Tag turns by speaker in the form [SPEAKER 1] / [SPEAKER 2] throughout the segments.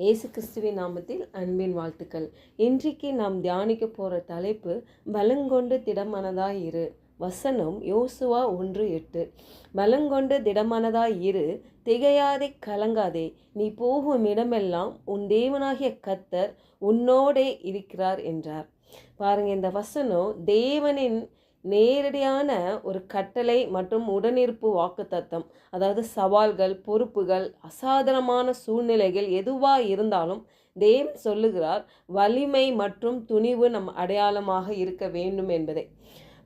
[SPEAKER 1] இயேசு கிறிஸ்துவின் நாமத்தில் அன்பின் வாழ்த்துக்கள். இன்றைக்கு நாம் தியானிக்க போகிற தலைப்பு பலங்கொண்டு திடமனதாய் இரு. வசனம் யோசுவா ஒன்று எட்டு. பலங்கொண்டு திடமனதாய் இரு திகையாதே கலங்காதே. நீ போகும் இடமெல்லாம் உன் தேவனாகிய கத்தர் உன்னோடே இருக்கிறார் என்றார். பாருங்க இந்த வசனம் தேவனின் நேரடியான ஒரு கட்டளை மற்றும் உடனிருப்பு வாக்குத்தத்தம் அதாவது சவால்கள் பொறுப்புகள் அசாதாரணமான சூழ்நிலைகள் எதுவாக இருந்தாலும் தேவன் சொல்லுகிறார் வலிமை மற்றும் துணிவு நம் அடையாளமாக இருக்க வேண்டும் என்பதை.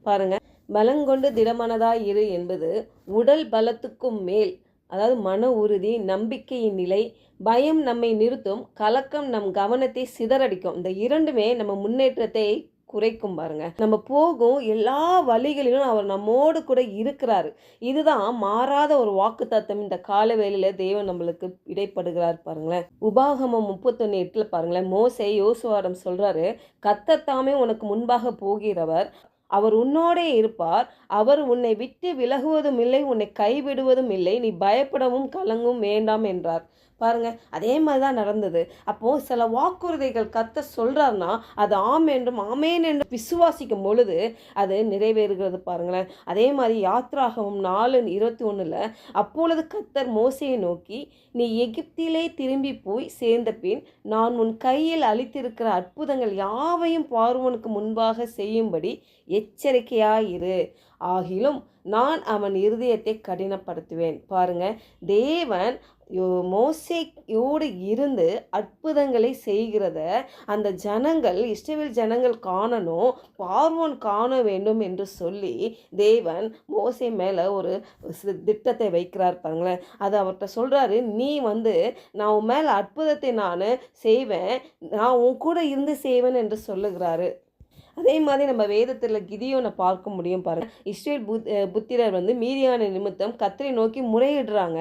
[SPEAKER 1] பாருங்க பலங்கொண்டு திடமனதாய் இரு என்பது உடல் பலத்துக்கும் மேல் அதாவது மன உறுதி நம்பிக்கையின் நிலை பயம் நம்மை நிறுத்தும் கலக்கம் நம் கவனத்தை சிதறடிக்கும். இந்த இரண்டுமே நம்ம முன்னேற்றத்தை குறைக்கும் பாருங்க. நம்ம போகும் எல்லா வழிகளிலும் அவர் நம்மோடு கூட இருக்கிறாரு. இதுதான் மாறாத ஒரு வாக்கு தத்துவம் இந்த கால வேலையில தேவன் நம்மளுக்கு இடைப்படுகிறார் பாருங்களேன். உபாகமம் முப்பத்தொன்னு எட்டுல பாருங்களேன். மோசே யோசுவாரம் சொல்றாரு கத்தத்தாமே உனக்கு முன்பாக போகிறவர். அவர் உன்னோடே இருப்பார். அவர் உன்னை விட்டு விலகுவதும் இல்லை உன்னை கைவிடுவதும் இல்லை. நீ பயப்படவும் கலங்கும் வேண்டாம் என்றார். பாருங்கள் அதே மாதிரி தான் நடந்தது. அப்போது சில வாக்குறுதிகள் கத்த சொல்கிறாருன்னா அது ஆம் என்றும் ஆமேன் என்று விசுவாசிக்கும் பொழுது அது நிறைவேறுகிறது பாருங்களேன். அதே மாதிரி யாத்ராகவும் நாலு இருபத்தி ஒன்றில் அப்பொழுது கத்தர் மோசையை நோக்கி நீ எகிப்திலே திரும்பி போய் சேர்ந்த பின் நான் உன் கையில் அளித்திருக்கிற அற்புதங்கள் யாவையும் பார்வனுக்கு முன்பாக செய்யும்படி எச்சரிக்கையாயிரு. ஆகிலும் நான் அவன் இருதயத்தை கடினப்படுத்துவேன். பாருங்க தேவன் மோசையோடு இருந்து அற்புதங்களை செய்கிறத அந்த ஜனங்கள் இஷ்டவில் ஜனங்கள் காணணும் பார்வோன் காண வேண்டும் என்று சொல்லி தேவன் மோசை மேலே ஒரு திட்டத்தை வைக்கிறார் பாருங்களேன். அது அவர்கிட்ட சொல்கிறாரு நீ வந்து நான் உன் மேலே அற்புதத்தை நான் செய்வேன் நான் உன் கூட இருந்து செய்வேன் என்று சொல்லுகிறாரு. அதே மாதிரி நம்ம வேதத்தில் கிதியோனை பார்க்க முடியும் பாருங்க. இஸ்ரேல் புத் புத்திரர் வந்து மீதியான நிமித்தம் கத்தரை நோக்கி முறையிடுறாங்க.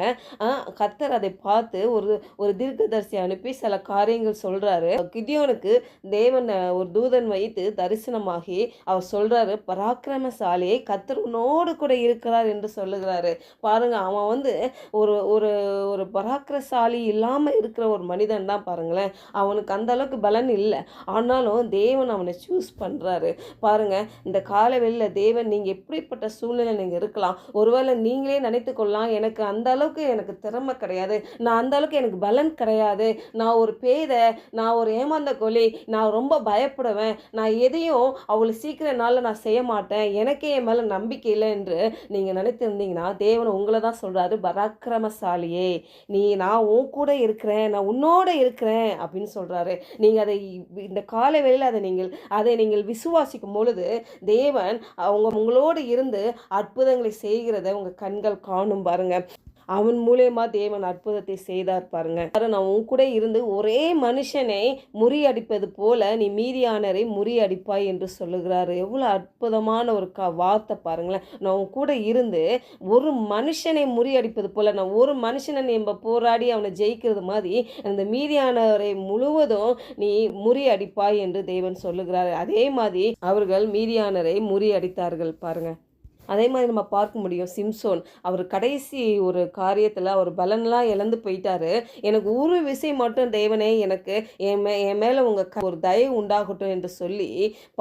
[SPEAKER 1] கத்தர் அதை பார்த்து ஒரு ஒரு தீர்க்கதரிசி அனுப்பி சில காரியங்கள் சொல்கிறாரு கிதியோனுக்கு தேவன் ஒரு தூதன் வைத்து தரிசனமாகி அவர் சொல்கிறாரு பராக்கிரமசாலியை கத்தர் உன்னோடு கூட இருக்கிறார் என்று சொல்லுகிறாரு. பாருங்க அவன் வந்து ஒரு ஒரு ஒரு பராக்கிரசாலி இல்லாமல் இருக்கிற ஒரு மனிதன் தான் பாருங்களேன். அவனுக்கு அந்த அளவுக்கு பலன் இல்லை. ஆனாலும் தேவன் அவனை சூஸ் பண்ணுறான் சொல்கிறாரு பாருங்க இந்த காலவெளியில் தேவன் நீங்கள் எப்படிப்பட்ட சூழ்நிலை நீங்கள் இருக்கலாம். ஒருவேளை நீங்களே நினைத்து கொள்ளலாம். எனக்கு அந்த அளவுக்கு எனக்கு திறமை கிடையாது. நான் அந்த அளவுக்கு எனக்கு பலன் கிடையாது. நான் ஒரு பேதை நான் ஒரு ஏமாந்த கொலி நான் ரொம்ப பயப்படுவேன். நான் எதையும் அவ்வளோ சீக்கிரம் நாளில் நான் செய்ய மாட்டேன். எனக்கே என் மேலே நம்பிக்கை இல்லை என்று நீங்கள் நினைத்திருந்தீங்கன்னா தேவன் உங்களை தான் சொல்கிறாரு பராக்கிரமசாலியே. நீ நான் உன் கூட இருக்கிறேன். நான் உன்னோட இருக்கிறேன். அப்படின்னு சொல்கிறாரு நீங்கள் அதை இந்த காலவெளியில் அதை நீங்கள் அதை நீங்கள் விசுவாசிக்கும் பொழுது தேவன் அவங்க உங்களோடு இருந்து அற்புதங்களை செய்கிறத உங்கள் கண்கள் காணும் பாருங்கள் அவன் மூலியமா தேவன் அற்புதத்தை செய்தார் பாருங்க. நான் உன் கூட இருந்து ஒரே மனுஷனை முறியடிப்பது போல நீ மீதியானரை முறியடிப்பாய் என்று சொல்லுகிறாரு. எவ்வளோ அற்புதமான ஒரு க வார்த்தை பாருங்களேன். நான் உன் கூட இருந்து ஒரு மனுஷனை முறியடிப்பது போல நான் ஒரு மனுஷனை நீ போராடி அவனை ஜெயிக்கிறது மாதிரி அந்த மீதியானவரை முழுவதும் நீ முறியடிப்பாய் என்று தேவன் சொல்லுகிறார். அதே மாதிரி அவர்கள் மீதியானரை முறியடித்தார்கள் பாருங்க. அதே மாதிரி நம்ம பார்க்க முடியும் சிம்சோன். அவர் கடைசி ஒரு காரியத்தில் அவர் பலன்லாம் இழந்து போயிட்டாரு. எனக்கு ஒரு விஷயம் மட்டும் தேவனே எனக்கு என் மே என் மேலே உங்கள் ஒரு தயவு உண்டாகட்டும் என்று சொல்லி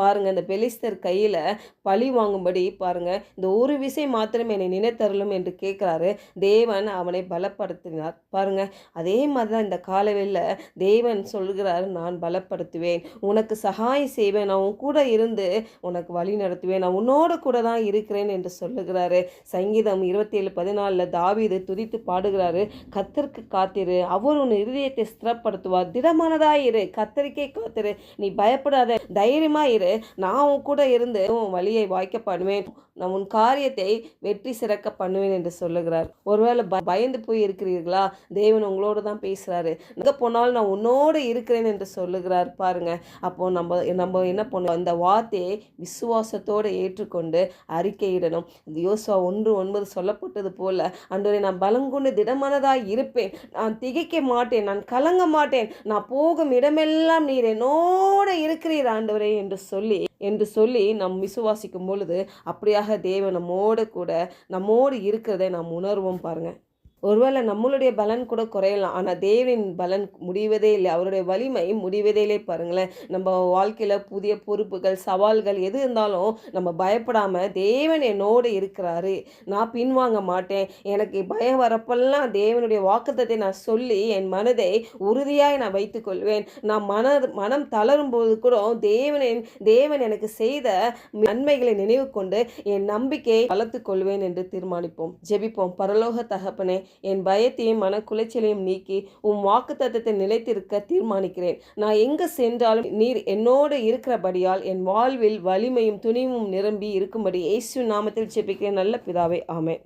[SPEAKER 1] பாருங்கள் இந்த பெலிஸ்தர் கையில் பழி வாங்கும்படி பாருங்கள் இந்த ஒரு விஷயம் மாத்திரம் என்னை நினைத்தருளும் என்று கேட்குறாரு. தேவன் அவனை பலப்படுத்தினார். பாருங்கள் அதே மாதிரி தான் இந்த காலவெளியில் தேவன் சொல்கிறார் நான் பலப்படுத்துவேன். உனக்கு சகாயம் செய்வேன். நான் உன் கூட இருந்து உனக்கு வழி நடத்துவேன். நான் உன்னோட கூட தான் இருக்கிறேன் என்று சொல்லுகிறாரு. சங்கீதம் இருபத்தி ஏழு பதினாலில் தாவீது துதித்து பாடுகிறாரு. கத்தருக்கு காத்திரு அவர் உன் இருதயத்தை ஸ்திரப்படுத்துவார். திடமானதாயிரு கத்தரிக்கே காத்திரு. நீ பயப்படாத தைரியமா இரு. நான் உன் கூட இருந்து உன் வழியை வாய்க்க பண்ணுவேன். நான் உன் காரியத்தை வெற்றி சிறக்க பண்ணுவேன் என்று சொல்லுகிறார். ஒருவேளை பயந்து போய் இருக்கிறீர்களா தேவன் உங்களோடு தான் பேசுகிறாரு எங்கே போனாலும் நான் உன்னோடு இருக்கிறேன் என்று சொல்லுகிறார் பாருங்க. அப்போ நம்ம நம்ம என்ன பண்ணுவோம்? அந்த வார்த்தையை விசுவாசத்தோடு ஏற்றுக்கொண்டு அறிக்கையிட இந்த யோசுவா ஒன்று ஒன்பது சொல்லப்பட்டது போல அன்றரை நான் பலங்கொண்டு திடமானதாக இருப்பேன். நான் திகைக்க மாட்டேன். நான் கலங்க மாட்டேன். நான் போகும் இடமெல்லாம் நீர் என்னோடு இருக்கிறீர் ஆண்டவரே என்று சொல்லி என்று சொல்லி நாம் விசுவாசிக்கும் பொழுது அப்படியாக தேவன் நம்மோடு கூட நம்மோடு இருக்கிறதை நாம் உணர்வோம் பாருங்கள் ஒருவேளை நம்மளுடைய பலன் கூட குறையலாம். ஆனால் தேவனின் பலன் முடிவதே இல்லை. அவருடைய வலிமை முடிவதே இல்லை. பாருங்களேன் நம்ம வாழ்க்கையில் புதிய பொறுப்புகள் சவால்கள் எது இருந்தாலும் நம்ம பயப்படாமல் தேவன் என்னோடு இருக்கிறாரு. நான் பின்வாங்க மாட்டேன். எனக்கு பயம் வரப்பெல்லாம் தேவனுடைய வாக்குத்தத்தை நான் சொல்லி என் மனதை உறுதியாக நான் வைத்துக்கொள்வேன் நான் மன மனம் தளரும் போது கூட தேவனின் தேவன் எனக்கு செய்த நன்மைகளை நினைவு கொண்டு என் நம்பிக்கையை வளர்த்துக்கொள்வேன் என்று தீர்மானிப்போம். ஜெபிப்போம். பரலோக தகப்பனே என் பயத்தையும் மனக்குலைச்சலையும் நீக்கி உம் வாக்குத்தத்தத்தை நிலைத்திருக்க தீர்மானிக்கிறேன். நான் எங்கு சென்றாலும் நீர் என்னோடு இருக்கிறபடியால் என் வாழ்வில் வலிமையும் துணிவும் நிரம்பி இருக்கும்படி இயேசு நாமத்தில் ஜெபிக்கிறேன். நல்ல பிதாவே ஆமென்.